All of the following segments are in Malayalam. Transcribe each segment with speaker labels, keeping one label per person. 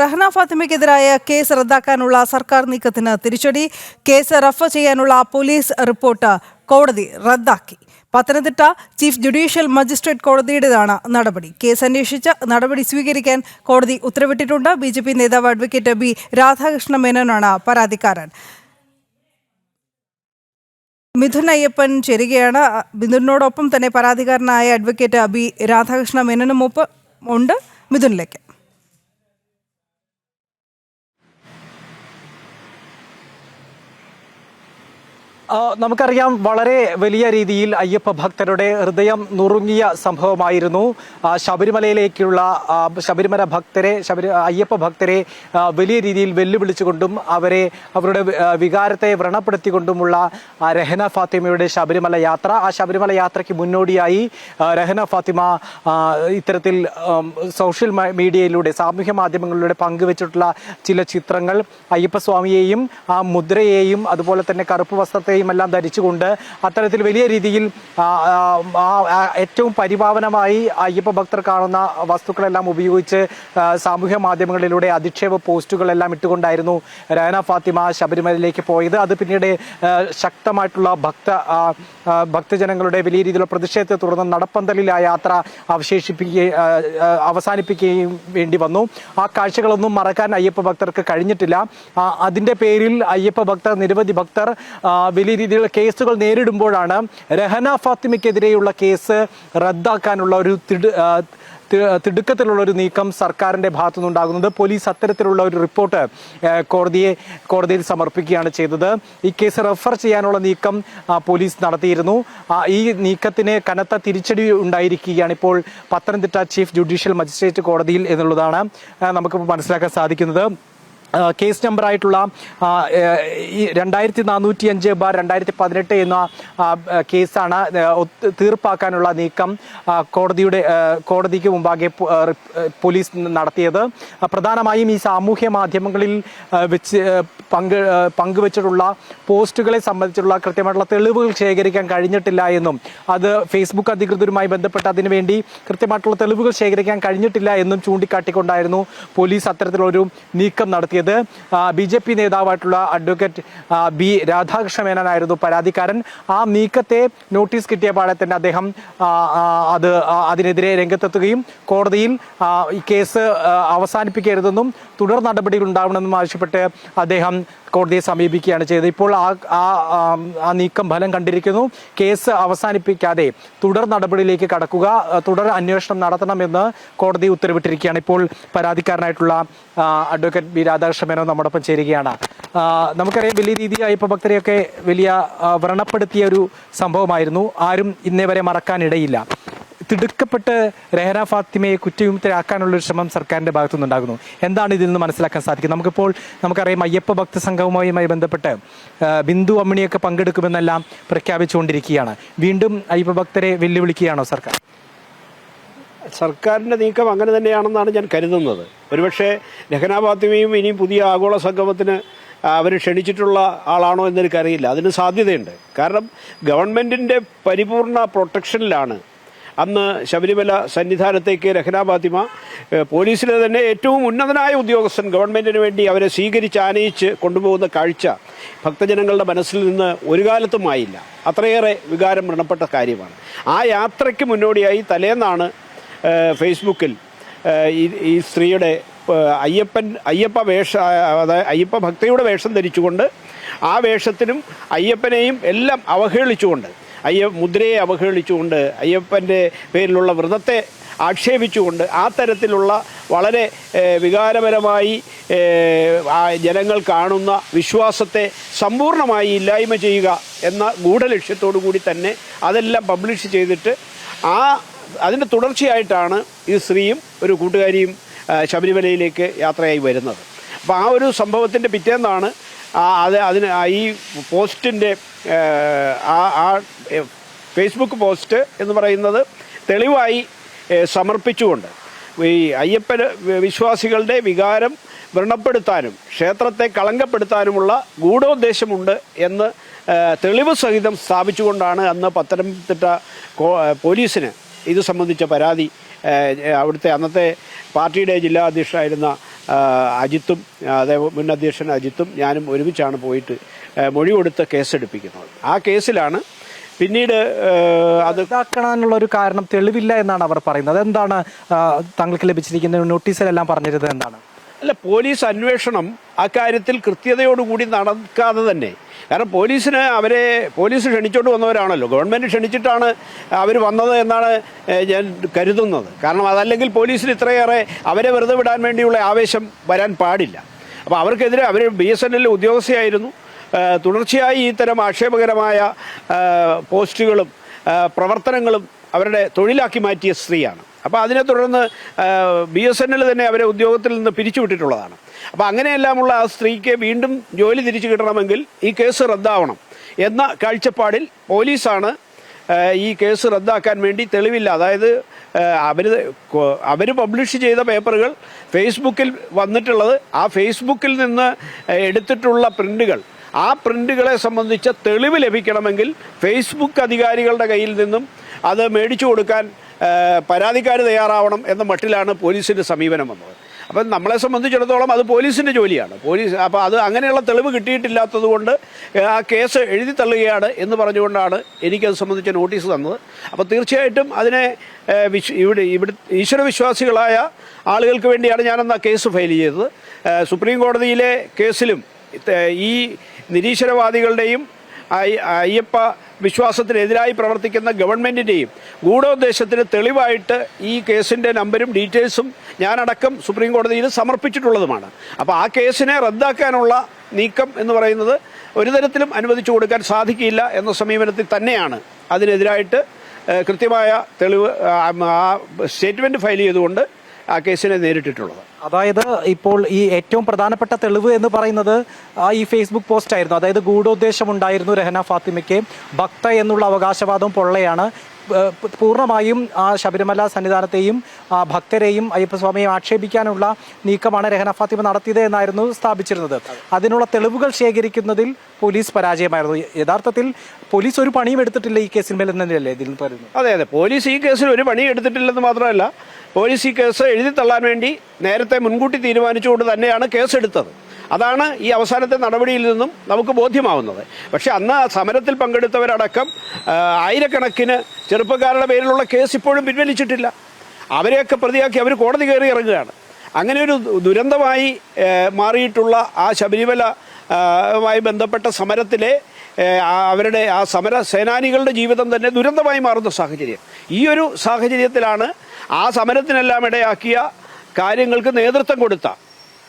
Speaker 1: റഹ്ന ഫാത്തിമയ്ക്കെതിരായ കേസ് റദ്ദാക്കാനുള്ള സർക്കാർ നീക്കത്തിന് തിരിച്ചടി. കേസ് റഫർ ചെയ്യാനുള്ള പോലീസ് റിപ്പോർട്ട് കോടതി റദ്ദാക്കി. പത്തനംതിട്ട ചീഫ് ജുഡീഷ്യൽ മജിസ്ട്രേറ്റ് കോടതിയുടേതാണ് നടപടി. കേസ് അന്വേഷിച്ച് നടപടി സ്വീകരിക്കാൻ കോടതി ഉത്തരവിട്ടിട്ടുണ്ട്. ബി ജെ പി നേതാവ് അഡ്വക്കേറ്റ് ബി രാധാകൃഷ്ണ മേനോനാണ് പരാതിക്കാരൻ. മിഥുൻ അയ്യപ്പൻ ചേരുകയാണ്. മിഥുനോടൊപ്പം തന്നെ പരാതിക്കാരനായ അഡ്വക്കേറ്റ് ബി രാധാകൃഷ്ണ മേനോനും ഒപ്പം ഉണ്ട്. മിഥുനിലേക്ക്.
Speaker 2: നമുക്കറിയാം വളരെ വലിയ രീതിയിൽ അയ്യപ്പ ഭക്തരുടെ ഹൃദയം നുറുങ്ങിയ സംഭവമായിരുന്നു. ശബരിമലയിലേക്കുള്ള ശബരിമല ഭക്തരെ ശബരി അയ്യപ്പ ഭക്തരെ വലിയ രീതിയിൽ വെല്ലുവിളിച്ചുകൊണ്ടും അവരെ അവരുടെ വികാരത്തെ വ്രണപ്പെടുത്തിക്കൊണ്ടുമുള്ള രഹന ഫാത്തിമയുടെ ശബരിമല യാത്ര. ആ ശബരിമല യാത്രയ്ക്ക് മുന്നോടിയായി രഹന ഫാത്തിമ ഇത്തരത്തിൽ സോഷ്യൽ മീഡിയയിലൂടെ സാമൂഹ്യ മാധ്യമങ്ങളിലൂടെ പങ്കുവച്ചിട്ടുള്ള ചില ചിത്രങ്ങൾ അയ്യപ്പസ്വാമിയെയും ആ മുദ്രയെയും അതുപോലെ തന്നെ കറുപ്പ് വസ്ത്രത്തെയും എല്ലാം ധരിച്ചുകൊണ്ട് അത്തരത്തിൽ വലിയ രീതിയിൽ ഏറ്റവും പരിപാവനമായി അയ്യപ്പ ഭക്തർ കാണുന്ന വസ്തുക്കളെല്ലാം ഉപയോഗിച്ച് സാമൂഹ്യ മാധ്യമങ്ങളിലൂടെ അധിക്ഷേപ പോസ്റ്റുകളെല്ലാം ഇട്ടുകൊണ്ടായിരുന്നു രഹന ഫാത്തിമ ശബരിമലയിലേക്ക് പോയത്. അത് പിന്നീട് ശക്തമായിട്ടുള്ള ഭക്ത ഭക്തജനങ്ങളുടെ വലിയ രീതിയിലുള്ള പ്രതിഷേധത്തെ തുടർന്ന് നടപ്പന്തലിൽ ആ യാത്ര അവശേഷിപ്പിക്കുകയും അവസാനിപ്പിക്കുകയും വേണ്ടി വന്നു. ആ കാഴ്ചകളൊന്നും മറക്കാൻ അയ്യപ്പ ഭക്തർക്ക് കഴിഞ്ഞിട്ടില്ല. അതിന്റെ പേരിൽ അയ്യപ്പ ഭക്തർ നിരവധി ഭക്തർ ആ, വലിയ രീതിയിലുള്ള കേസുകൾ നേരിടുമ്പോഴാണ് രഹന ഫാത്തിമയ്ക്കെതിരെയുള്ള കേസ് റദ്ദാക്കാനുള്ള ഒരു തിട് തിടുക്കത്തിലുള്ള ഒരു നീക്കം സർക്കാരിന്റെ ഭാഗത്തുനിന്നുണ്ടാകുന്നത്. പോലീസ് അത്തരത്തിലുള്ള ഒരു റിപ്പോർട്ട് കോടതിയെ കോടതിയിൽ സമർപ്പിക്കുകയാണ് ചെയ്തത്. ഈ കേസ് റെഫർ ചെയ്യാനുള്ള നീക്കം പോലീസ് നടത്തിയിരുന്നു. ഈ നീക്കത്തിന് കനത്ത തിരിച്ചടി ഉണ്ടായിരിക്കുകയാണ് ഇപ്പോൾ പത്തനംതിട്ട ചീഫ് ജുഡീഷ്യൽ മജിസ്ട്രേറ്റ് കോടതിയിൽ എന്നുള്ളതാണ് നമുക്ക് മനസ്സിലാക്കാൻ സാധിക്കുന്നത്. കേസ് ഈ രണ്ടായിരത്തി നാനൂറ്റി അഞ്ച് ബാർ രണ്ടായിരത്തി പതിനെട്ട് എന്ന കേസാണ് തീർപ്പാക്കാനുള്ള നീക്കം കോടതിയുടെ കോടതിക്ക് മുമ്പാകെ പോലീസ് നടത്തിയത്. പ്രധാനമായും ഈ സാമൂഹ്യ മാധ്യമങ്ങളിൽ വെച്ച് പങ്ക് പങ്കുവച്ചിട്ടുള്ള പോസ്റ്റുകളെ സംബന്ധിച്ചുള്ള കൃത്യമായിട്ടുള്ള തെളിവുകൾ ശേഖരിക്കാൻ കഴിഞ്ഞിട്ടില്ല എന്നും അത് ഫേസ്ബുക്ക് അധികൃതരുമായി ബന്ധപ്പെട്ട് അതിനുവേണ്ടി കൃത്യമായിട്ടുള്ള തെളിവുകൾ ശേഖരിക്കാൻ കഴിഞ്ഞിട്ടില്ല എന്നും ചൂണ്ടിക്കാട്ടിക്കൊണ്ടായിരുന്നു പോലീസ് അത്തരത്തിലൊരു നീക്കം നടത്തിയത്. ബി ജെ പി നേതാവായിട്ടുള്ള അഡ്വക്കേറ്റ് ബി രാധാകൃഷ്ണ മേനോനായിരുന്നു പരാതിക്കാരൻ. ആ നീക്കത്തെ നോട്ടീസ് കിട്ടിയ പാടെ തന്നെ അദ്ദേഹം അത് അതിനെതിരെ രംഗത്തെത്തുകയും കോടതിയിൽ ഈ കേസ് അവസാനിപ്പിക്കരുതെന്നും തുടർ നടപടികൾ ഉണ്ടാവണമെന്നും ആവശ്യപ്പെട്ട് അദ്ദേഹം കോടതിയെ സമീപിക്കുകയാണ് ചെയ്തത്. ഇപ്പോൾ ആ ആ നീക്കം ഫലം കണ്ടിരിക്കുന്നു. കേസ് അവസാനിപ്പിക്കാതെ തുടർ നടപടിയിലേക്ക് കടക്കുക തുടർ അന്വേഷണം നടത്തണമെന്ന് കോടതി ഉത്തരവിട്ടിരിക്കുകയാണ്. ഇപ്പോൾ പരാതിക്കാരനായിട്ടുള്ള അഡ്വക്കേറ്റ് ബി രാധാകൃഷ്ണമേനോ നമ്മോടൊപ്പം ചേരുകയാണ്. നമുക്കറിയാം വലിയ രീതിയിൽ ഇപ്പോൾ ഭക്തരെയൊക്കെ വലിയ വ്രണപ്പെടുത്തിയ ഒരു സംഭവമായിരുന്നു. ആരും ഇന്നേ വരെ മറക്കാനിടയില്ല. തിടുക്കപ്പെട്ട് രഹന ഫാത്തിമയെ കുറ്റവിമുക്തരാക്കാനുള്ള ഒരു ശ്രമം സർക്കാരിന്റെ ഭാഗത്തുനിന്നുണ്ടാകുന്നു. എന്താണ് ഇതിൽ നിന്ന് മനസ്സിലാക്കാൻ സാധിക്കുന്നത്? നമുക്കിപ്പോൾ നമുക്കറിയാം അയ്യപ്പ ഭക്ത സംഘവുമായുമായി ബന്ധപ്പെട്ട് ബിന്ദു അമ്മിണിയൊക്കെ പങ്കെടുക്കുമെന്നെല്ലാം പ്രഖ്യാപിച്ചുകൊണ്ടിരിക്കുകയാണ്. വീണ്ടും അയ്യപ്പ ഭക്തരെ വെല്ലുവിളിക്കുകയാണോ സർക്കാർ?
Speaker 3: സർക്കാരിന്റെ നീക്കം അങ്ങനെ തന്നെയാണെന്നാണ് ഞാൻ കരുതുന്നത്. ഒരുപക്ഷെ രഹന ഫാത്തിമയും ഇനിയും പുതിയ ആഗോള സംഗമത്തിന് അവർ ക്ഷണിച്ചിട്ടുള്ള ആളാണോ എന്നെനിക്കറിയില്ല അതിന് സാധ്യതയുണ്ട്. കാരണം ഗവൺമെന്റിന്റെ പരിപൂർണ പ്രൊട്ടക്ഷനിലാണ് അന്ന് ശബരിമല സന്നിധാനത്തേക്ക് രഹന ഫാത്തിമ പോലീസിലെ തന്നെ ഏറ്റവും ഉന്നതനായ ഉദ്യോഗസ്ഥൻ ഗവൺമെന്റിന് വേണ്ടി അവരെ സ്വീകരിച്ച് ആനയിച്ച് കൊണ്ടുപോകുന്ന കാഴ്ച ഭക്തജനങ്ങളുടെ മനസ്സിൽ നിന്ന് ഒരു കാലത്തും ആയില്ല. അത്രയേറെ വികാരം മരണപ്പെട്ട കാര്യമാണ്. ആ യാത്രയ്ക്ക് മുന്നോടിയായി തലേന്നാണ് ഫേസ്ബുക്കിൽ ഈ സ്ത്രീയുടെ അയ്യപ്പൻ അയ്യപ്പ വേഷ അതായത് അയ്യപ്പ ഭക്തയുടെ വേഷം ധരിച്ചുകൊണ്ട് ആ വേഷത്തിനും അയ്യപ്പനെയും എല്ലാം അവഹേളിച്ചുകൊണ്ട് അയ്യ മുദ്രയെ അവഹേളിച്ചുകൊണ്ട് അയ്യപ്പന്റെ പേരിലുള്ള വ്രതത്തെ ആക്ഷേപിച്ചുകൊണ്ട് ആ തരത്തിലുള്ള വളരെ വികാരപരമായി ജനങ്ങൾ കാണുന്ന വിശ്വാസത്തെ സമ്പൂർണമായി ഇല്ലായ്മ ചെയ്യുക എന്ന ഗൂഢലക്ഷ്യത്തോടു കൂടി തന്നെ അതെല്ലാം പബ്ലിഷ് ചെയ്തിട്ട് ആ അതിന്റെ തുടർച്ചയായിട്ടാണ് ഈ സ്ത്രീയും ഒരു കൂട്ടുകാരിയും ശബരിമലയിലേക്ക് യാത്രയായി വരുന്നത്. അപ്പോൾ ആ ഒരു സംഭവത്തിന്റെ പിറ്റേന്നാണ് അത് അതിന് ഈ പോസ്റ്റിന്റെ ആ ആ ഫേസ്ബുക്ക് പോസ്റ്റ് എന്ന് പറയുന്നത് തെളിവായി സമർപ്പിച്ചുകൊണ്ട് ഈ അയ്യപ്പന് വിശ്വാസികളുടെ വികാരം വ്രണപ്പെടുത്താനും ക്ഷേത്രത്തെ കളങ്കപ്പെടുത്താനുമുള്ള ഗൂഢോദ്ദേശമുണ്ട് എന്ന് തെളിവ് സഹിതം സ്ഥാപിച്ചുകൊണ്ടാണ് അന്ന് പത്തനംതിട്ട പോലീസിന് ഇത് സംബന്ധിച്ച പരാതി അവിടുത്തെ അന്നത്തെ പാർട്ടിയുടെ ജില്ലാ അധ്യക്ഷനായിരുന്ന അജിത്തും അതേ മുൻ അധ്യക്ഷൻ അജിത്തും ഞാനും ഒരുമിച്ചാണ് പോയിട്ട് മൊഴി കൊടുത്ത് കേസെടുപ്പിക്കുന്നത്. ആ കേസിലാണ് പിന്നീട് അത്
Speaker 2: ഇതാക്കണമെന്നുള്ള ഒരു കാരണം തെളിവില്ല എന്നാണ് അവർ പറയുന്നത്. അതെന്താണ് താങ്കൾക്ക് ലഭിച്ചിരിക്കുന്ന നോട്ടീസിലെല്ലാം പറഞ്ഞിരുന്നത് എന്താണ്?
Speaker 3: അല്ല പോലീസ് അന്വേഷണം അക്കാര്യത്തിൽ കൃത്യതയോടുകൂടി നടക്കാതെ തന്നെ. കാരണം പോലീസിന് അവരെ പോലീസ് ക്ഷണിച്ചോണ്ട് വന്നവരാണല്ലോ. ഗവൺമെന്റ് ക്ഷണിച്ചിട്ടാണ് അവർ വന്നത് എന്നാണ് ഞാൻ കരുതുന്നത്. കാരണം അതല്ലെങ്കിൽ പോലീസിന് ഇത്രയേറെ അവരെ വെറുതെ വിടാൻ വേണ്ടിയുള്ള ആവേശം വരാൻ പാടില്ല. അപ്പോൾ അവർക്കെതിരെ അവർ ബി എസ് എൻ എൽ ഉദ്യോഗസ്ഥയായിരുന്നു. തുടർച്ചയായി ഇത്തരം ആക്ഷേപകരമായ പോസ്റ്റുകളും പ്രവർത്തനങ്ങളും അവരുടെ തൊഴിലാക്കി മാറ്റിയ സ്ത്രീയാണ്. അപ്പോൾ അതിനെ തുടർന്ന് ബി എസ് എൻ എൽ തന്നെ അവരെ ഉദ്യോഗത്തിൽ നിന്ന് പിരിച്ചുവിട്ടിട്ടുള്ളതാണ്. അപ്പോൾ അങ്ങനെയെല്ലാമുള്ള ആ സ്ത്രീക്ക് വീണ്ടും ജോലി തിരിച്ചു കിട്ടണമെങ്കിൽ ഈ കേസ് റദ്ദാവണം എന്ന കാഴ്ചപ്പാടിൽ പോലീസാണ് ഈ കേസ് റദ്ദാക്കാൻ വേണ്ടി തെളിവില്ല. അതായത് അവർ അവർ പബ്ലിഷ് ചെയ്ത പേപ്പറുകൾ ഫേസ്ബുക്കിൽ വന്നിട്ടുള്ളത് ആ ഫേസ്ബുക്കിൽ നിന്ന് എടുത്തിട്ടുള്ള പ്രിന്റുകൾ. ആ പ്രിന്റുകളെ സംബന്ധിച്ച തെളിവ് ലഭിക്കണമെങ്കിൽ ഫേസ്ബുക്ക് അധികാരികളുടെ കയ്യിൽ നിന്നും അത് മേടിച്ചു കൊടുക്കാൻ പരാതിക്കാർ തയ്യാറാവണം എന്ന മട്ടിലാണ് പോലീസിന്റെ സമീപനം വന്നത്. അപ്പം നമ്മളെ സംബന്ധിച്ചിടത്തോളം അത് പോലീസിന്റെ ജോലിയാണ്. പോലീസ് അപ്പോൾ അത് അങ്ങനെയുള്ള തെളിവ് കിട്ടിയിട്ടില്ലാത്തത് കൊണ്ട് ആ കേസ് എഴുതി തള്ളുകയാണ് എന്ന് പറഞ്ഞുകൊണ്ടാണ് എനിക്കത് സംബന്ധിച്ച നോട്ടീസ് തന്നത്. അപ്പോൾ തീർച്ചയായിട്ടും അതിനെ വിശ് ഇവിടെ ഇവിടെ ഈശ്വരവിശ്വാസികളായ ആളുകൾക്ക് വേണ്ടിയാണ് ഞാനന്ന് ആ കേസ് ഫയൽ ചെയ്തത്. സുപ്രീം കോടതിയിലെ കേസിലും ഈ നിരീശ്വരവാദികളുടെയും അയ്യപ്പ വിശ്വാസത്തിനെതിരായി പ്രവർത്തിക്കുന്ന ഗവൺമെന്റിന്റെയും ഗൂഢോദ്ദേശത്തിന് തെളിവായിട്ട് ഈ കേസിന്റെ നമ്പരും ഡീറ്റെയിൽസും ഞാനടക്കം സുപ്രീം കോടതിയിൽ സമർപ്പിച്ചിട്ടുള്ളതുമാണ്. അപ്പോൾ ആ കേസിനെ റദ്ദാക്കാനുള്ള നീക്കം എന്ന് പറയുന്നത് ഒരു തരത്തിലും അനുവദിച്ചു കൊടുക്കാൻ സാധിക്കില്ല എന്ന സമീപനത്തിൽ തന്നെയാണ്. അതിനെതിരായിട്ട് കൃത്യമായ തെളിവ് ആ, സ്റ്റേറ്റ്മെന്റ് ഫയൽ ചെയ്തുകൊണ്ട് ആ കേസിനെ നേരിട്ടിട്ടുള്ളത്.
Speaker 2: അതായത് ഇപ്പോൾ ഈ ഏറ്റവും പ്രധാനപ്പെട്ട തെളിവ് എന്ന് പറയുന്നത് ആ ഈ ഫേസ്ബുക്ക് പോസ്റ്റ് ആയിരുന്നു. അതായത് ഗൂഢോദ്ദേശം ഉണ്ടായിരുന്നു രഹന ഫാത്തിമയ്ക്ക്. ഭക്ത എന്നുള്ള അവകാശവാദം പൊള്ളയാണ്. പൂർണമായും ആ ശബരിമല സന്നിധാനത്തെയും ആ ഭക്തരെയും അയ്യപ്പസ്വാമിയെ ആക്ഷേപിക്കാനുള്ള നീക്കമാണ് രഹന ഫാത്തിമ നടത്തിയത് എന്നായിരുന്നു സ്ഥാപിച്ചിരുന്നത്. അതിനുള്ള തെളിവുകൾ ശേഖരിക്കുന്നതിൽ പോലീസ് പരാജയമായിരുന്നു. യഥാർത്ഥത്തിൽ പോലീസ് ഒരു പണിയും എടുത്തിട്ടില്ല ഈ കേസിന്മേൽ എന്നല്ലേ ഇതിൽ പറയുന്നു
Speaker 3: അതെ അതെ. പോലീസ് ഈ കേസിൽ ഒരു പണിയും എടുത്തിട്ടില്ലെന്ന് മാത്രമല്ല പോലീസ് ഈ കേസ് എഴുതി തള്ളാൻ വേണ്ടി നേരത്തെ മുൻകൂട്ടി തീരുമാനിച്ചുകൊണ്ട് തന്നെയാണ് കേസ് എടുത്തത് അതാണ് ഈ അവസാനത്തെ നടപടിയിൽ നിന്നും നമുക്ക് ബോധ്യമാവുന്നത്. പക്ഷേ അന്ന് സമരത്തിൽ പങ്കെടുത്തവരടക്കം ആയിരക്കണക്കിന് ചെറുപ്പക്കാരുടെ പേരിലുള്ള കേസ് ഇപ്പോഴും പിൻവലിച്ചിട്ടില്ല. അവരെയൊക്കെ പ്രതിയാക്കി അവർ കോടതി കയറി ഇറങ്ങുകയാണ്. അങ്ങനെ ഒരു ദുരന്തമായി മാറിയിട്ടുള്ള ആ ശബരിമല മായി ബന്ധപ്പെട്ട സമരത്തിലെ അവരുടെ ആ സമര സേനാനികളുടെ ജീവിതം തന്നെ ദുരന്തമായി മാറുന്ന സാഹചര്യം. ഈ ഒരു സാഹചര്യത്തിലാണ് ആ സമരത്തിനെല്ലാം ഇടയാക്കിയ കാര്യങ്ങൾക്ക് നേതൃത്വം കൊടുത്ത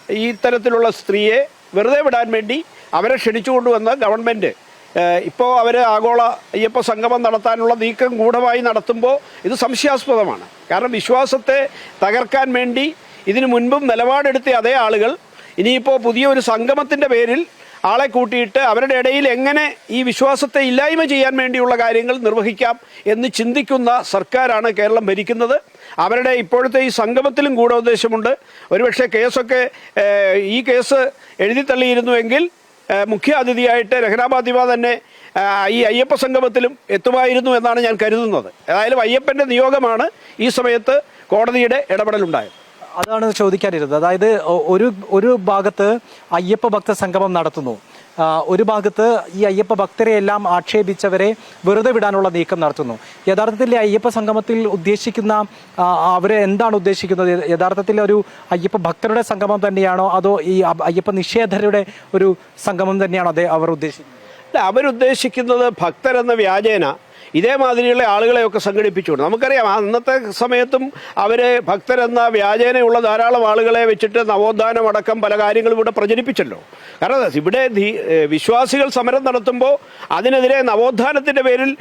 Speaker 3: ഈ തരത്തിലുള്ള സ്ത്രീയെ വെറുതെ വിടാൻ വേണ്ടി അവരെ ക്ഷണിച്ചുകൊണ്ടുവന്ന ഗവൺമെന്റ് ഇപ്പോൾ അവർ ആഗോള അയ്യപ്പ സംഗമം നടത്താനുള്ള നീക്കം ഗൂഢമായി നടത്തുമ്പോൾ ഇത് സംശയാസ്പദമാണ്. കാരണം വിശ്വാസത്തെ തകർക്കാൻ വേണ്ടി ഇതിനു മുൻപും നിലപാടെടുത്ത അതേ ആളുകൾ ഇനിയിപ്പോൾ പുതിയ ഒരു സംഗമത്തിന്റെ പേരിൽ ആളെ കൂട്ടിയിട്ട് അവരുടെ ഇടയിൽ എങ്ങനെ ഈ വിശ്വാസത്തെ ഇല്ലായ്മ ചെയ്യാൻ വേണ്ടിയുള്ള കാര്യങ്ങൾ നിർവഹിക്കാം എന്ന് ചിന്തിക്കുന്ന സർക്കാരാണ് കേരളം ഭരിക്കുന്നത്. അവരുടെ ഇപ്പോഴത്തെ ഈ സംഗമത്തിലും ഗൂഢോദ്ദേശമുണ്ട്. ഒരുപക്ഷെ കേസൊക്കെ ഈ കേസ് എഴുതി തള്ളിയിരുന്നുവെങ്കിൽ മുഖ്യ അതിഥിയായിട്ട് രഹനാബാദിമ തന്നെ ഈ അയ്യപ്പ സംഗമത്തിലും എത്തുമായിരുന്നു എന്നാണ് ഞാൻ കരുതുന്നത്. ഏതായാലും അയ്യപ്പന്റെ നിയോഗമാണ് ഈ സമയത്ത് കോടതിയുടെ ഇടപെടലുണ്ടായത്.
Speaker 2: അതാണ് ചോദിക്കാനിരുന്നത്. അതായത് ഒരു ഒരു ഭാഗത്ത് അയ്യപ്പ ഭക്ത സംഗമം നടത്തുന്നു. ഒരു ഭാഗത്ത് ഈ അയ്യപ്പ ഭക്തരെ എല്ലാം ആക്ഷേപിച്ചവരെ വെറുതെ വിടാനുള്ള നീക്കം നടത്തുന്നു. യഥാർത്ഥത്തിൽ അയ്യപ്പ സംഗമത്തിൽ ഉദ്ദേശിക്കുന്ന അവരെ എന്താണ് ഉദ്ദേശിക്കുന്നത്? യഥാർത്ഥത്തിൽ ഒരു അയ്യപ്പ ഭക്തരുടെ സംഗമം തന്നെയാണോ? അതോ ഈ അയ്യപ്പ നിഷേധരുടെ ഒരു സംഗമം തന്നെയാണോ അവർ ഉദ്ദേശിക്കുന്നത്?
Speaker 3: അവരുദ്ദേശിക്കുന്നത് ഭക്തരെന്ന വ്യാജേന. ഇതേമാതിരിയുള്ള ആളുകളെയൊക്കെ സംഘടിപ്പിച്ചുകൊണ്ട്. നമുക്കറിയാം അന്നത്തെ സമയത്തും അവർ ഭക്തരെന്ന വ്യാജേനയുള്ള ധാരാളം ആളുകളെ വെച്ചിട്ട് നവോത്ഥാനം അടക്കം പല കാര്യങ്ങളും ഇവിടെ പ്രചരിപ്പിച്ചല്ലോ. കാരണം ഇവിടെ വിശ്വാസികൾ സമരം നടത്തുമ്പോൾ അതിനെതിരെ നവോത്ഥാനത്തിന്റെ പേരിൽ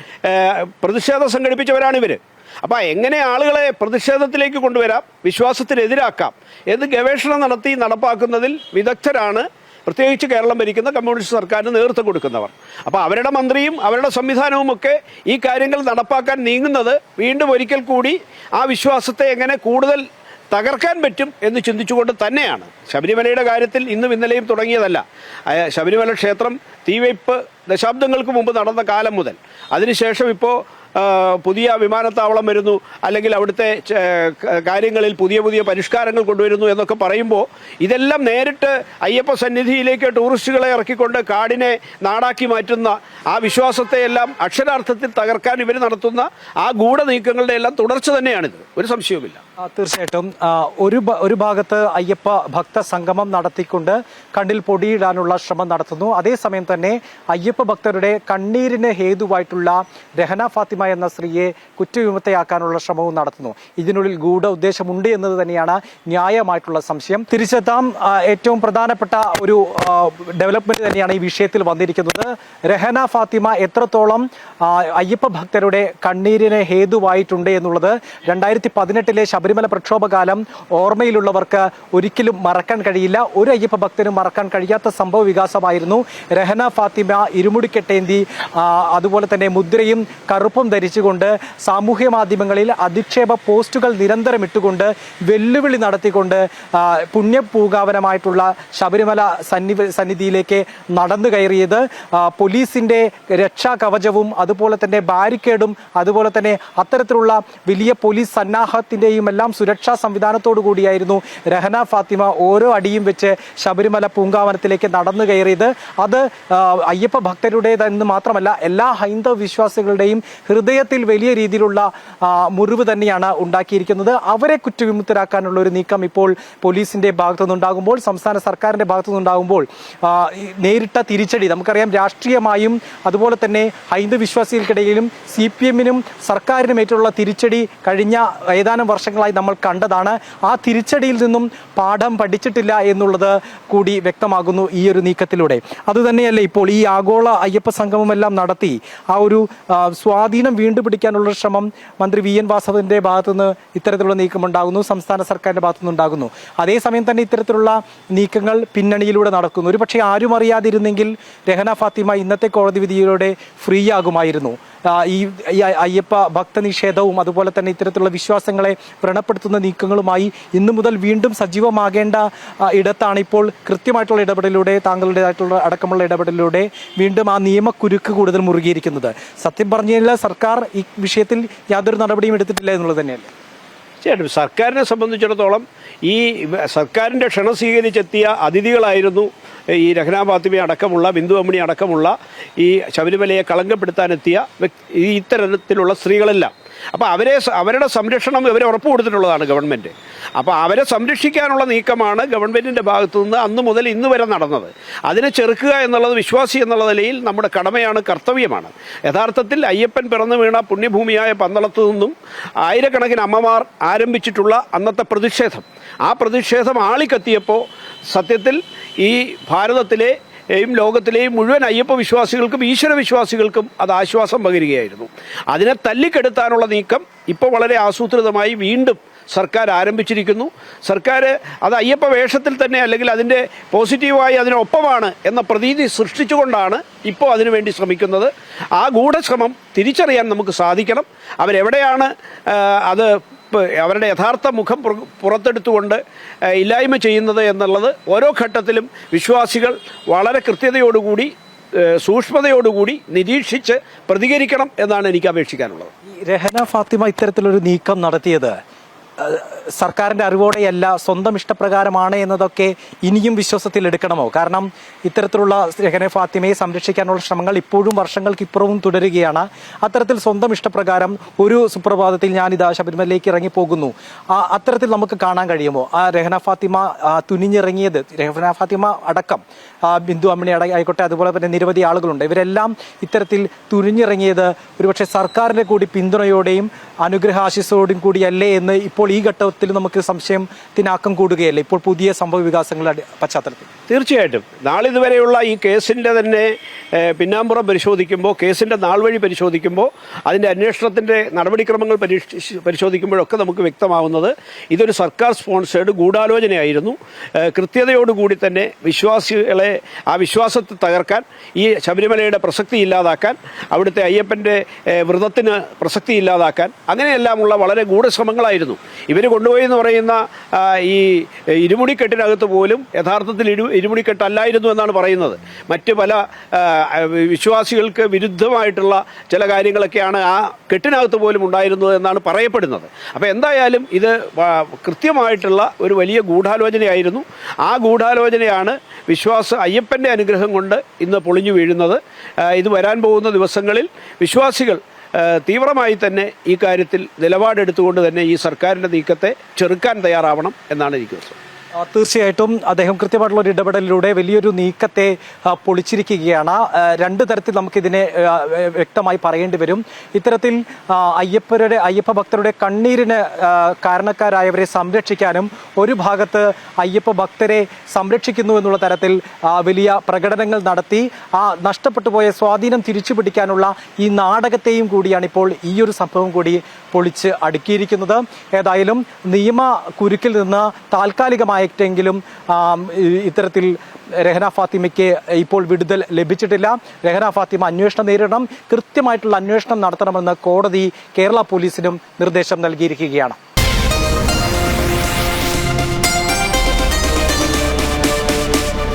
Speaker 3: പ്രതിഷേധം സംഘടിപ്പിച്ചവരാണ് അപ്പോൾ അപ്പൊ എങ്ങനെ ആളുകളെ പ്രതിഷേധത്തിലേക്ക് കൊണ്ടുവരാം വിശ്വാസത്തിനെതിരാക്കാം എന്ന് ഗവേഷണം നടത്തി നടപ്പാക്കുന്നതിൽ വിദഗ്ധരാണ് പ്രത്യേകിച്ച് കേരളം ഭരിക്കുന്ന കമ്മ്യൂണിസ്റ്റ് സർക്കാരിന് നേതൃത്വം കൊടുക്കുന്നവർ. അപ്പോൾ അവരുടെ മന്ത്രിയും അവരുടെ സംവിധാനവും ഒക്കെ ഈ കാര്യങ്ങൾ നടപ്പാക്കാൻ നീങ്ങുന്നത് വീണ്ടും ഒരിക്കൽ കൂടി ആ വിശ്വാസത്തെ എങ്ങനെ കൂടുതൽ തകർക്കാൻ പറ്റും എന്ന് ചിന്തിച്ചുകൊണ്ട് തന്നെയാണ്. ശബരിമലയുടെ കാര്യത്തിൽ ഇന്നും ഇന്നലെയും തുടങ്ങിയതല്ല. ശബരിമല ക്ഷേത്രം തീവയ്പ് ദശാബ്ദങ്ങൾക്ക് മുമ്പ് നടന്ന കാലം മുതൽ. അതിനുശേഷം ഇപ്പോൾ പുതിയ വിമാനത്താവളം വരുന്നു അല്ലെങ്കിൽ അവിടുത്തെ കാര്യങ്ങളിൽ പുതിയ പുതിയ പരിഷ്കാരങ്ങൾ കൊണ്ടുവരുന്നു എന്നൊക്കെ പറയുമ്പോൾ ഇതെല്ലാം നേരിട്ട് അയ്യപ്പ സന്നിധിയിലേക്ക് ടൂറിസ്റ്റുകളെ ഇറക്കിക്കൊണ്ട് കാടിനെ നാടാക്കി മാറ്റുന്ന ആ വിശ്വാസത്തെ എല്ലാം അക്ഷരാർത്ഥത്തിൽ തകർക്കാൻ ഇവർ നടത്തുന്ന ആ ഗൂഢ നീക്കങ്ങളുടെ എല്ലാം തുടർച്ച തന്നെയാണിത്. ഒരു സംശയവുമില്ല.
Speaker 2: തീർച്ചയായിട്ടും. ഒരു ഒരു ഭാഗത്ത് അയ്യപ്പ ഭക്ത സംഗമം നടത്തിക്കൊണ്ട് കണ്ണിൽ പൊടിയിടാനുള്ള ശ്രമം നടത്തുന്നു. അതേസമയം തന്നെ അയ്യപ്പ ഭക്തരുടെ കണ്ണീരിന് ഹേതുവായിട്ടുള്ള രഹന ഫാത്തിമ എന്ന സ്ത്രീയെ കുറ്റവിമുക്തയാക്കാനുള്ള ശ്രമവും നടത്തുന്നു. ഇതിനുള്ളിൽ ഗൂഢ ഉദ്ദേശമുണ്ട് എന്നത് തന്നെയാണ് ന്യായമായിട്ടുള്ള സംശയം. തിരിച്ചെത്താം. ഏറ്റവും പ്രധാനപ്പെട്ട ഒരു ഡെവലപ്മെന്റ് തന്നെയാണ് ഈ വിഷയത്തിൽ വന്നിരിക്കുന്നത്. രഹന ഫാത്തിമ എത്രത്തോളം അയ്യപ്പ ഭക്തരുടെ കണ്ണീരിന് ഹേതുവായിട്ടുണ്ട് എന്നുള്ളത് രണ്ടായിരത്തി പതിനെട്ടിലെ ശബരിമല പ്രക്ഷോഭകാലം ഓർമ്മയിലുള്ളവർക്ക് ഒരിക്കലും മറക്കാൻ കഴിയില്ല. ഒരു അയ്യപ്പ ഭക്തനും മറക്കാൻ കഴിയാത്ത സംഭവ വികാസമായിരുന്നു രഹന ഫാത്തിമ ഇരുമുടിക്കെട്ടേന്തി അതുപോലെ തന്നെ മുദ്രയും കറുപ്പും ധരിച്ചുകൊണ്ട് സാമൂഹ്യ മാധ്യമങ്ങളിൽ അധിക്ഷേപ പോസ്റ്റുകൾ നിരന്തരം ഇട്ടുകൊണ്ട് വെല്ലുവിളി നടത്തിക്കൊണ്ട് പുണ്യപൂകാവനമായിട്ടുള്ള ശബരിമല സന്നി സന്നിധിയിലേക്ക് നടന്നു കയറിയത്. പോലീസിന്റെ പോലീസിന്റെ രക്ഷാ കവചവും അതുപോലെ തന്നെ ബാരിക്കേഡും അതുപോലെ തന്നെ അത്തരത്തിലുള്ള വലിയ പോലീസ് സന്നാഹത്തിന്റെയും എല്ലാം സുരക്ഷാ സംവിധാനത്തോടു കൂടിയായിരുന്നു. രഹന ഫാത്തിമ ഓരോ അടിയും വെച്ച് ശബരിമല പൂങ്കാവനത്തിലേക്ക് നടന്നു കയറിയത്. അത് അയ്യപ്പ ഭക്തരുടേതെന്ന് മാത്രമല്ല എല്ലാ ഹൈന്ദവ വിശ്വാസികളുടെയും ഹൃദയത്തിൽ വലിയ രീതിയിലുള്ള മുറിവ് തന്നെയാണ് ഉണ്ടാക്കിയിരിക്കുന്നത്. അവരെ കുറ്റവിമുക്തരാക്കാനുള്ള ഒരു നീക്കം ഇപ്പോൾ പോലീസിന്റെ ഭാഗത്തു നിന്നുണ്ടാകുമ്പോൾ സംസ്ഥാന സർക്കാരിന്റെ ഭാഗത്തു നിന്നുണ്ടാകുമ്പോൾ നേരിട്ട തിരിച്ചടി. നമുക്കറിയാം രാഷ്ട്രീയമായും അതുപോലെ തന്നെ ഹൈന്ദവ വിശ്വാസികൾക്കിടയിലും സി പി എമ്മിനും സർക്കാരിനും ഏറ്റുള്ള തിരിച്ചടി കഴിഞ്ഞ ഏതാനും വർഷങ്ങളായി നമ്മൾ കണ്ടതാണ്. ആ തിരിച്ചടിയിൽ നിന്നും പാഠം പഠിച്ചിട്ടില്ല എന്നുള്ളത് കൂടി വ്യക്തമാകുന്നു ഈ ഒരു നീക്കത്തിലൂടെ. അതുതന്നെയല്ലേ ഇപ്പോൾ ഈ ആഗോള അയ്യപ്പ സംഗമമെല്ലാം നടത്തി. ആ ഒരു സ്വാധീനം വീണ്ടുപിടിക്കാനുള്ള ശ്രമം മന്ത്രി വി. എൻ. വാസവന്റെ ഭാഗത്തുനിന്ന് ഇത്തരത്തിലുള്ള നീക്കം ഉണ്ടാകുന്നു സംസ്ഥാന സർക്കാരിന്റെ ഭാഗത്തുനിന്ന് ഉണ്ടാകുന്നു അതേസമയം തന്നെ ഇത്തരത്തിലുള്ള നീക്കങ്ങൾ പിന്നണിയിലൂടെ നടക്കുന്നു. ഒരു പക്ഷേ ആരും അറിയാതിരുന്നെങ്കിൽ രഹന ഫാത്തിമ ഇന്നത്തെ കോടതി വിധിയിലൂടെ ഫ്രീ ആകുമായിരുന്നു ഈ അയ്യപ്പ ഭക്ത നിഷേധവും അതുപോലെ തന്നെ ഇത്തരത്തിലുള്ള വിശ്വാസങ്ങളെ വ്രണപ്പെടുത്തുന്ന നീക്കങ്ങളുമായി ഇന്നു മുതൽ വീണ്ടും സജീവമാകേണ്ട ഇടത്താണ് ഇപ്പോൾ കൃത്യമായിട്ടുള്ള ഇടപെടലിലൂടെ താങ്കളുടേതായിട്ടുള്ള അടക്കമുള്ള ഇടപെടലിലൂടെ വീണ്ടും ആ നിയമക്കുരുക്ക് കൂടുതൽ മുറുകിയിരിക്കുന്നത്. സത്യം പറഞ്ഞു കഴിഞ്ഞാൽ സർക്കാർ ഈ വിഷയത്തിൽ യാതൊരു നടപടിയും എടുത്തിട്ടില്ല എന്നുള്ളത് തന്നെയല്ലേ?
Speaker 3: തീർച്ചയായിട്ടും. സർക്കാരിനെ സംബന്ധിച്ചിടത്തോളം ഈ സർക്കാരിന്റെ ക്ഷണം സ്വീകരിച്ചെത്തിയ അതിഥികളായിരുന്നു ഈ രഹന ഫാത്തിമ അടക്കമുള്ള ബിന്ദു അമ്മണി അടക്കമുള്ള ഈ ശബരിമലയെ കളങ്കപ്പെടുത്താനെത്തിയ വ്യക്തി ഇത്തരത്തിലുള്ള സ്ത്രീകളെല്ലാം. അപ്പോൾ അവരെ അവരുടെ സംരക്ഷണം ഇവരെ ഉറപ്പ് കൊടുത്തിട്ടുള്ളതാണ് ഗവൺമെന്റ് അപ്പോൾ അവരെ സംരക്ഷിക്കാനുള്ള നീക്കമാണ് ഗവൺമെന്റിന്റെ ഭാഗത്തു നിന്ന് അന്ന് മുതൽ ഇന്ന് വരെ നടന്നത്. അതിനെ ചെറുക്കുക എന്നുള്ളത് വിശ്വാസി എന്നുള്ള നിലയിൽ നമ്മുടെ കടമയാണ് കർത്തവ്യമാണ്. യഥാർത്ഥത്തിൽ അയ്യപ്പൻ പിറന്നു വീണ പുണ്യഭൂമിയായ പന്തളത്തു നിന്നും ആയിരക്കണക്കിന് അമ്മമാർ ആരംഭിച്ചിട്ടുള്ള അന്നത്തെ പ്രതിഷേധം. ആ പ്രതിഷേധം ആളിക്കത്തിയപ്പോൾ സത്യത്തിൽ ഈ ഭാരതത്തിലെ യും ലോകത്തിലെയും മുഴുവൻ അയ്യപ്പ വിശ്വാസികൾക്കും ഈശ്വര വിശ്വാസികൾക്കും അത് ആശ്വാസം പകരുകയായിരുന്നു. അതിനെ തല്ലിക്കെടുത്താനുള്ള നീക്കം ഇപ്പോൾ വളരെ ആസൂത്രിതമായി വീണ്ടും സർക്കാർ ആരംഭിച്ചിരിക്കുന്നു. സർക്കാർ അത് അയ്യപ്പ വേഷത്തിൽ തന്നെ അല്ലെങ്കിൽ അതിന്റെ പോസിറ്റീവായി അതിനൊപ്പമാണ് എന്ന പ്രതീതി സൃഷ്ടിച്ചുകൊണ്ടാണ് ഇപ്പോൾ അതിനുവേണ്ടി ശ്രമിക്കുന്നത്. ആ ഗൂഢശ്രമം തിരിച്ചറിയാൻ നമുക്ക് സാധിക്കണം. അവരെവിടെയാണ് അത് അവരുടെ യഥാർത്ഥ മുഖം പുറ- പുറത്തെടുത്തുകൊണ്ട് ഇല്ലായ്മ ചെയ്യുന്നത് എന്നുള്ളത് ഓരോ ഘട്ടത്തിലും വിശ്വാസികൾ വളരെ കൃത്യതയോടുകൂടി സൂക്ഷ്മതയോടുകൂടി നിരീക്ഷിച്ച് പ്രതികരിക്കണം എന്നാണ് എനിക്ക് അപേക്ഷിക്കാനുള്ളത്.
Speaker 2: രഹന ഫാത്തിമ ഇത്തരത്തിലൊരു നീക്കം നടത്തിയത് അഹ്, സർക്കാരിന്റെ അറിവോടെയല്ല സ്വന്തം ഇഷ്ടപ്രകാരമാണ് എന്നതൊക്കെ ഇനിയും വിശ്വാസത്തിൽ എടുക്കണമോ? കാരണം ഇത്തരത്തിലുള്ള രഹന ഫാത്തിമയെ സംരക്ഷിക്കാനുള്ള ശ്രമങ്ങൾ ഇപ്പോഴും വർഷങ്ങൾക്ക് ഇപ്പുറവും തുടരുകയാണ്. അത്തരത്തിൽ സ്വന്തം ഇഷ്ടപ്രകാരം ഒരു സുപ്രഭാതത്തിൽ ഞാനിതാ ശബരിമലയിലേക്ക് ഇറങ്ങി പോകുന്നു ആ അത്തരത്തിൽ നമുക്ക് കാണാൻ കഴിയുമോ? ആ രഹന ഫാത്തിമ തുനിഞ്ഞിറങ്ങിയത് രഹന ഫാത്തിമ അടക്കം ബിന്ദു അമ്മിണി അട ആയിക്കോട്ടെ അതുപോലെ തന്നെ നിരവധി ആളുകളുണ്ട്. ഇവരെല്ലാം ഇത്തരത്തിൽ തുനിഞ്ഞിറങ്ങിയത് ഒരുപക്ഷെ സർക്കാരിന്റെ കൂടി പിന്തുണയോടെയും അനുഗ്രഹാശിസോടും കൂടിയല്ലേ എന്ന് ഇപ്പോൾ ഈ ഘട്ടത്തിൽ നമുക്ക് സംശയത്തിനാക്കം കൂടുകയല്ലേ? ഇപ്പോൾ പുതിയ സംഭവ വികാസങ്ങളുടെ പശ്ചാത്തലത്തിൽ.
Speaker 3: തീർച്ചയായിട്ടും. നാളിതുവരെയുള്ള ഈ കേസിന്റെ തന്നെ പിന്നാമ്പുറം പരിശോധിക്കുമ്പോൾ കേസിന്റെ നാൾ വഴി പരിശോധിക്കുമ്പോൾ അതിന്റെ അന്വേഷണത്തിന്റെ നടപടിക്രമങ്ങൾ പരിശോധിക്കുമ്പോഴൊക്കെ നമുക്ക് വ്യക്തമാവുന്നത് ഇതൊരു സർക്കാർ സ്പോൺസേഡ് ഗൂഢാലോചനയായിരുന്നു. കൃത്യതയോടുകൂടി തന്നെ വിശ്വാസികളെ ആ വിശ്വാസത്തെ തകർക്കാൻ ഈ ശബരിമലയുടെ പ്രസക്തി ഇല്ലാതാക്കാൻ അവിടുത്തെ അയ്യപ്പന്റെ വ്രതത്തിന് പ്രസക്തി ഇല്ലാതാക്കാൻ അങ്ങനെയെല്ലാമുള്ള വളരെ ഗൂഢശ്രമങ്ങളായിരുന്നു. ഇവർ കൊണ്ടു കൊണ്ടുപോയി എന്ന് പറയുന്ന ഈ ഇരുമുടിക്കെട്ടിനകത്ത് പോലും യഥാർത്ഥത്തിൽ ഇരു ഇരുമുടിക്കെട്ടല്ലായിരുന്നു എന്നാണ് പറയുന്നത്. മറ്റ് പല വിശ്വാസികൾക്ക് വിരുദ്ധമായിട്ടുള്ള ചില കാര്യങ്ങളൊക്കെയാണ് ആ കെട്ടിനകത്ത് പോലും ഉണ്ടായിരുന്നത് എന്നാണ് പറയപ്പെടുന്നത്. അപ്പോൾ എന്തായാലും ഇത് കൃത്യമായിട്ടുള്ള ഒരു വലിയ ഗൂഢാലോചനയായിരുന്നു. ആ ഗൂഢാലോചനയാണ് വിശ്വാസ അയ്യപ്പന്റെ അനുഗ്രഹം കൊണ്ട് ഇന്ന് പൊളിഞ്ഞു വീഴുന്നത്. ഇത് വരാൻ പോകുന്ന ദിവസങ്ങളിൽ വിശ്വാസികൾ തീവ്രമായി തന്നെ ഈ കാര്യത്തിൽ നിലപാടെടുത്തുകൊണ്ട് തന്നെ ഈ സർക്കാരിന്റെ നീക്കത്തെ ചെറുക്കാൻ തയ്യാറാവണം എന്നാണ് എനിക്ക്
Speaker 2: തീർച്ചയായിട്ടും അദ്ദേഹം കൃത്യമായിട്ടുള്ള ഒരു ഇടപെടലിലൂടെ വലിയൊരു നീക്കത്തെ പൊളിച്ചിരിക്കുകയാണ്. രണ്ട് തരത്തിൽ നമുക്കിതിനെ വ്യക്തമായി പറയേണ്ടി വരും. ഇത്തരത്തിൽ അയ്യപ്പരുടെ അയ്യപ്പ ഭക്തരുടെ കണ്ണീരിന് കാരണക്കാരായവരെ സംരക്ഷിക്കാനും ഒരു ഭാഗത്ത് അയ്യപ്പ ഭക്തരെ സംരക്ഷിക്കുന്നു എന്നുള്ള തരത്തിൽ വലിയ പ്രകടനങ്ങൾ നടത്തി. ആ നഷ്ടപ്പെട്ടു പോയ സ്വാധീനം തിരിച്ചു പിടിക്കാനുള്ള ഈ നാടകത്തെയും കൂടിയാണ് ഇപ്പോൾ ഈ ഒരു സംഭവം കൂടി പൊളിച്ച് അടുക്കിയിരിക്കുന്നത്. ഏതായാലും നിയമ കുരുക്കിൽ നിന്ന് താൽക്കാലികമായിട്ടെങ്കിലും ഈ- ഇത്തരത്തിൽ രഹന ഫാത്തിമയ്ക്ക് ഇപ്പോൾ വിടുതൽ ലഭിച്ചിട്ടില്ല. രഹന ഫാത്തിമ അന്വേഷണം നേരിടണം. കൃത്യമായിട്ടുള്ള അന്വേഷണം നടത്തണമെന്ന് കോടതി കേരള പോലീസിനും നിർദ്ദേശം നൽകിയിരിക്കുകയാണ്.